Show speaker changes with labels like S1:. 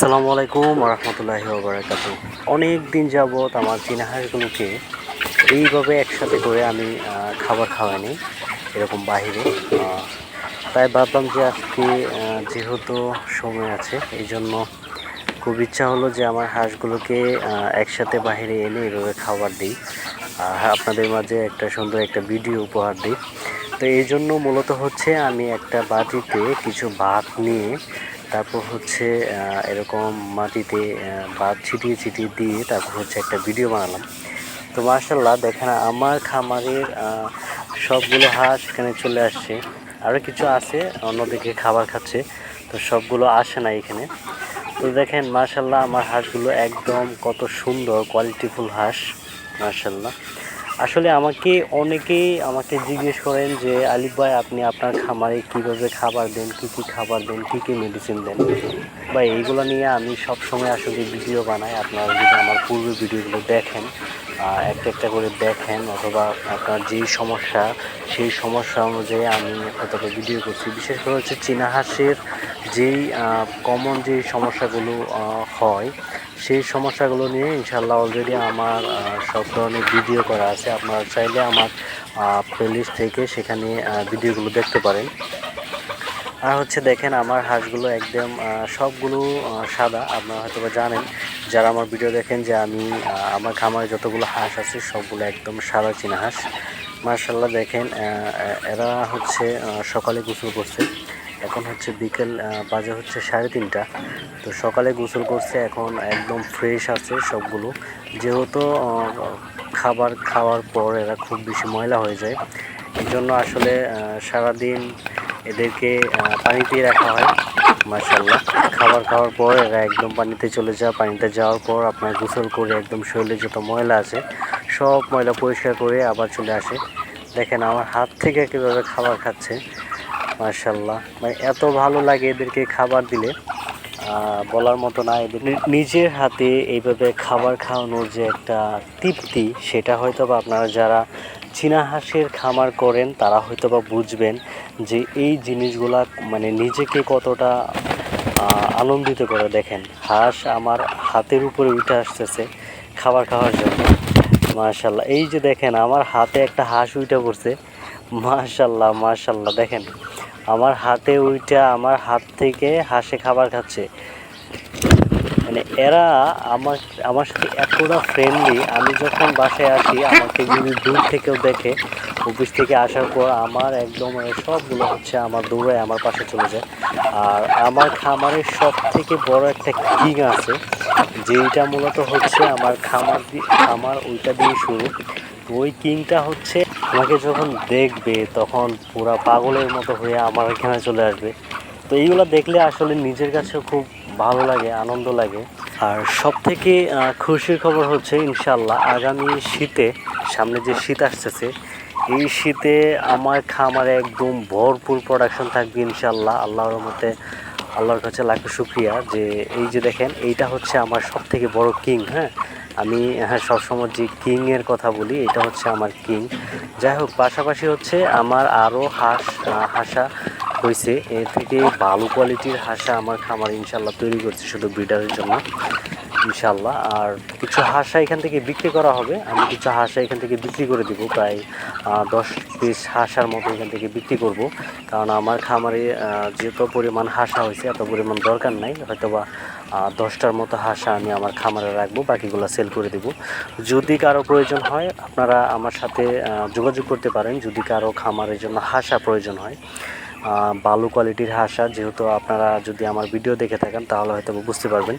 S1: আসসালামু আলাইকুম রহমতুল্লাহি ওবরাকাত অনেক দিন যাবৎ আমার চীনা হাঁসগুলোকে এইভাবে একসাথে করে আমি খাবার খাওয়াইনি, এরকম বাহিরে। তাই ভাবলাম যে আজকে যেহেতু সময় আছে এই জন্য খুব ইচ্ছা হলো যে আমার হাঁসগুলোকে একসাথে বাহিরে এনে এভাবে খাবার দিই। আপনাদের মাঝে একটা সুন্দর একটা ভিডিও উপহার দিই। তো এই জন্য মূলত হচ্ছে আমি একটা বাটিতে কিছু ভাত নিয়ে তারপর হচ্ছে এরকম মাটিতে ভাত ছিটিয়ে ছিটিয়ে দিয়ে তারপর হচ্ছে একটা ভিডিও বানালাম। তো মার্শাল্লাহ দেখেন আমার খামারের সবগুলো হাঁস এখানে চলে আসছে। আরও কিছু আছে, অন্যদিকে খাবার খাচ্ছে, তো সবগুলো আসে না এখানে। তো দেখেন মার্শাল্লাহ আমার হাঁসগুলো একদম কত সুন্দর কোয়ালিটিফুল হাঁস মার্শাল্লাহ আসলে আমাকে অনেকেই আমাকে জিজ্ঞেস করেন যে, আলিফ ভাই, আপনি আপনার খামারে কীভাবে খাবার দেন? কী কী খাবার দেন? কী কী মেডিসিন দেন? বা এইগুলো নিয়ে আমি সব সময় আসলে ভিডিও বানাই। আপনারা যদি আমার পূর্বের ভিডিওগুলো দেখেন একটা একটা করে দেখেন, অথবা আপনার যেই সমস্যা, সেই সমস্যা অনুযায়ী আমি হয়তো ভিডিও করছি। বিশেষ করে হচ্ছে চীনা হাঁসের যেই কমন যেই সমস্যাগুলো হয়, সেই সমস্যাগুলো নিয়ে ইনশাল্লাহ অলরেডি আমার সব ধরনের ভিডিও করা আছে। আপনারা চাইলে আমার প্লেলিস্ট থেকে সেখানে ভিডিওগুলো দেখতে পারেন। আর হচ্ছে দেখেন, আমার হাঁসগুলো একদম সবগুলো সাদা। আপনারা হয়তো জানেন, যারা আমার ভিডিও দেখেন যে আমি আমার খামারে যতগুলো হাঁস আছে, সবগুলো একদম সাদা চীনা হাঁস। মার্শাল্লাহ দেখেন এরা হচ্ছে সকালে গোসল করছে। এখন হচ্ছে বিকেল বাজে হচ্ছে সাড়ে তিনটা। তো সকালে গোসল করছে এখন একদম ফ্রেশ আছে সবগুলো। যেহেতু খাবার খাওয়ার পর এরা খুব বেশি ময়লা হয়ে যায়। এই জন্য আসলে সারাদিন এদেরকে আহ, পানিতেই রাখা হয় মার্শাল্লাহ খাবার খাওয়ার পর এরা একদম পানিতে চলে যায়। পানিতে যাওয়ার পর আপনার গোসল করে একদম শরীরে যত ময়লা আছে সব ময়লা পরিষ্কার করে আবার চলে আসে। দেখেন আমার হাত থেকে কীভাবে খাবার খাচ্ছে। মার্শাল্লাহ মানে এত ভালো লাগে এদেরকে খাবার দিলে। বলার মতো না, এদের নিজের হাতে এইভাবে খাবার খাওয়ানোর যে একটা তৃপ্তি, সেটা হয়তো বা আপনারা যারা চীনা হাঁসের খামার করেন, তারা হয়তো বা বুঝবেন যে এই জিনিসগুলা মানে নিজেকে কতটা আনন্দিত করে। দেখেন, হাঁস আমার হাতের উপরে উঠে আসতেছে খাবার খাওয়ার জন্য। মাশাল্লাহ এই যে দেখেন, আমার হাতে একটা হাঁস উঠে পড়ছে। মাশাল্লাহ মাশাল্লাহ দেখেন। আমার হাতে উইটা আমার হাত থেকে হাঁসে খাবার খাচ্ছে। মানে এরা আমার আমার সাথে এতটা ফ্রেন্ডলি আমি যখন বাসায় আসি, আমাকে যদি দূর থেকেও দেখে, অফিস থেকে আসার পর আমার একদম মানে সবগুলো হচ্ছে আমার দৌড়ে আমার পাশে চলে যায়। আর আমার খামারের সব থেকে বড় একটা কিং আছে। যেইটা মূলত হচ্ছে আমার খামার খামার ওইটা দিয়ে শুরু। ওই কিংটা হচ্ছে আমাকে যখন দেখবে তখন পুরা পাগলের মতো হয়ে আমার এখানে চলে আসবে। তো এইগুলো দেখলে আসলে নিজের কাছে খুব ভালো লাগে, আনন্দ লাগে। আর সব থেকে খুশির খবর হচ্ছে ইনশাল্লাহ আগামী শীতে, সামনে যে শীত আসতেছে, এই শীতে আমার খামারে একদম ভরপুর প্রোডাকশন থাকবে ইনশাল্লাহ আল্লাহর মতে আল্লাহর কাছে লাখো শুক্রিয়া যে এই যে দেখেন, এইটা হচ্ছে আমার সব থেকে বড় কিং হ্যাঁ? আমি হ্যাঁ সবসময় যে কিংয়ের কথা বলি, এটা হচ্ছে আমার কিং। যাই হোক, পাশাপাশি হচ্ছে আমার আরও হাঁস হাসা হয়েছে এর থেকে ভালো কোয়ালিটির হাসা আমার খামার ইনশাল্লাহ তৈরি করছে শুধু ব্রিডারের জন্য। ইনশাল্লাহ আর কিছু হাঁসা এখান থেকে বিক্রি করা হবে। আমি কিছু হাঁসা এখান থেকে বিক্রি করে দিব। প্রায় দশ পিস হাঁসার মতো এখান থেকে বিক্রি করব। কারণ আমার খামারে যত পরিমাণ হাঁসা হয়েছে, এত পরিমাণ দরকার নাই। হয়তোবা দশটার মতো হাঁসা আমি আমার খামারে রাখব, বাকিগুলো সেল করে দেব। যদি কারও প্রয়োজন হয়, আপনারা আমার সাথে যোগাযোগ করতে পারেন। যদি কারও খামারের জন্য হাঁসা প্রয়োজন হয় ভালো কোয়ালিটির হাঁসা, যেহেতু আপনারা যদি আমার ভিডিও দেখে থাকেন, তাহলে হয়তো বুঝতে পারবেন।